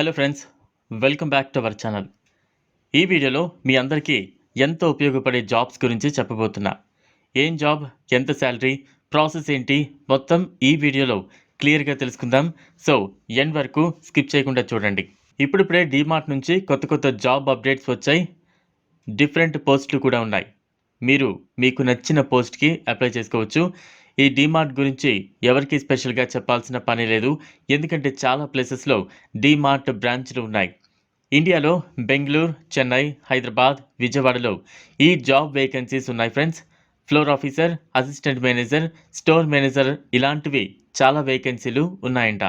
Hello friends welcome back to our channel ఈ వీడియోలో మీ అందరికీ ఎంతో ఉపయోగపడే జాబ్స్ గురించి చెప్పబోతున్నా. ఏం జాబ్ ఎంత శాలరీ ప్రాసెస్ ఏంటి మొత్తం ఈ వీడియోలో క్లియర్గా తెలుసుకుందాం. సో ఎండ్ వరకు స్కిప్ చేయకుండా చూడండి. ఇప్పుడిప్పుడే డీమార్ట్ నుంచి కొత్త కొత్త జాబ్ అప్డేట్స్ వచ్చాయి. డిఫరెంట్ పోస్టులు కూడా ఉన్నాయి. మీరు మీకు నచ్చిన పోస్ట్కి అప్లై చేసుకోవచ్చు. ఈ డీమార్ట్ గురించి ఎవరికి స్పెషల్గా చెప్పాల్సిన పని లేదు. ఎందుకంటే చాలా ప్లేసెస్లో డీమార్ట్ బ్రాంచ్లు ఉన్నాయి. ఇండియాలో బెంగళూరు చెన్నై హైదరాబాద్ విజయవాడలో ఈ జాబ్ వేకెన్సీస్ ఉన్నాయి friends. Floor officer assistant manager store manager ఇలాంటివి చాలా వేకెన్సీలు ఉన్నాయంట.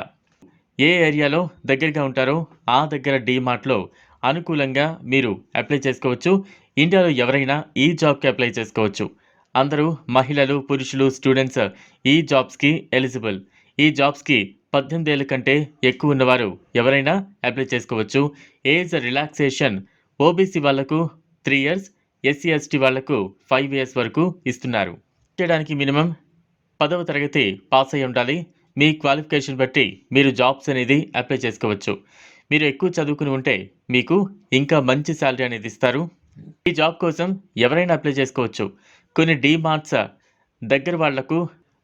ఏ ఏరియాలో దగ్గరగా ఉంటారో ఆ దగ్గర డీమార్ట్లో అనుకూలంగా మీరు అప్లై చేసుకోవచ్చు. ఇండియాలో ఎవరైనా ఈ జాబ్కి అప్లై చేసుకోవచ్చు. అందరూ మహిళలు పురుషులు స్టూడెంట్స్ ఈ జాబ్స్కి ఎలిజిబుల్. ఈ జాబ్స్కి పద్దెనిమిది ఏళ్ళ కంటే ఎక్కువ ఉన్నవారు ఎవరైనా అప్లై చేసుకోవచ్చు. ఏజ్ రిలాక్సేషన్ ఓబీసీ వాళ్ళకు త్రీ ఇయర్స్ ఎస్సీ ఎస్టీ వాళ్ళకు ఫైవ్ ఇయర్స్ వరకు ఇస్తున్నారు. చేయడానికి మినిమం పదవ తరగతి పాస్ అయి ఉండాలి. మీ క్వాలిఫికేషన్ బట్టి మీరు జాబ్స్ అనేది అప్లై చేసుకోవచ్చు. మీరు ఎక్కువ చదువుకుని ఉంటే మీకు ఇంకా మంచి శాలరీ అనేది ఇస్తారు. ఈ జాబ్ కోసం ఎవరైనా అప్లై చేసుకోవచ్చు. కొన్ని డీమార్ట్స్ దగ్గర వాళ్ళకు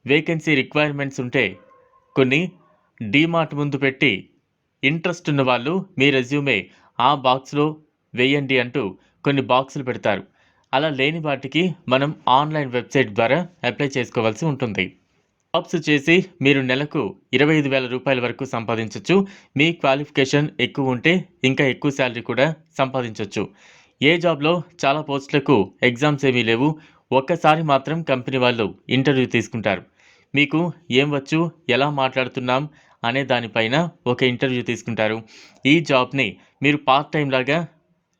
వేకెన్సీ రిక్వైర్మెంట్స్ ఉంటే కొన్ని డీమార్ట్ ముందు పెట్టి ఇంట్రెస్ట్ ఉన్న వాళ్ళు మీ రెజ్యూమే ఆ బాక్స్లో వేయండి అంటూ కొన్ని బాక్సులు పెడతారు. అలా లేని వాటికి మనం ఆన్లైన్ వెబ్సైట్ ద్వారా అప్లై చేసుకోవాల్సి ఉంటుంది. జాబ్స్ చేసి మీరు నెలకు ఇరవై ఐదు వేల రూపాయల వరకు సంపాదించవచ్చు మీ క్వాలిఫికేషన్ ఎక్కువ ఉంటే ఇంకా ఎక్కువ శాలరీ కూడా సంపాదించవచ్చు ఏ జాబ్లో చాలా పోస్టులకు ఎగ్జామ్స్ ఏమీ లేవు ఒక్కసారి మాత్రం కంపెనీ వాళ్ళు ఇంటర్వ్యూ తీసుకుంటారు. మీకు ఏం వచ్చు ఎలా మాట్లాడుతున్నాం అనే దానిపైన ఒక ఇంటర్వ్యూ తీసుకుంటారు. ఈ జాబ్ని మీరు పార్ట్ టైం లాగా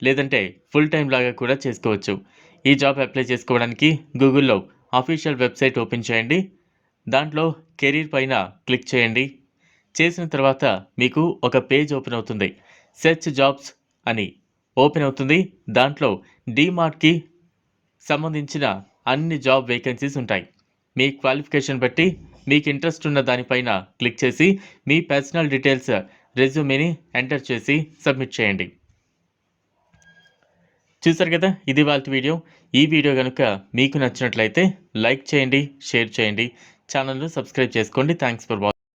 లేదంటే ఫుల్ టైం లాగా కూడా చేసుకోవచ్చు. ఈ జాబ్ అప్లై చేసుకోవడానికి గూగుల్లో అఫీషియల్ వెబ్సైట్ ఓపెన్ చేయండి. దాంట్లో కెరీర్ పైన క్లిక్ చేయండి. చేసిన తర్వాత మీకు ఒక పేజ్ ఓపెన్ అవుతుంది. సెర్చ్ జాబ్స్ అని. ఓపెన్ అవుతుంది. దాంట్లో డీమార్ట్కి సంబంధించిన అన్ని జాబ్ వేకెన్సీస్ ఉంటాయి. మీ క్వాలిఫికేషన్ బట్టి మీకు ఇంట్రెస్ట్ ఉన్న దానిపైన క్లిక్ చేసి మీ పర్సనల్ డీటెయిల్స్ రెజ్యూమేని ఎంటర్ చేసి సబ్మిట్ చేయండి. చూసారు కదా? ఇది వాళ్ళ వీడియో. ఈ వీడియో కనుక మీకు నచ్చినట్లయితే లైక్ చేయండి షేర్ చేయండి. ఛానల్ను సబ్స్క్రైబ్ చేసుకోండి. Thanks for watching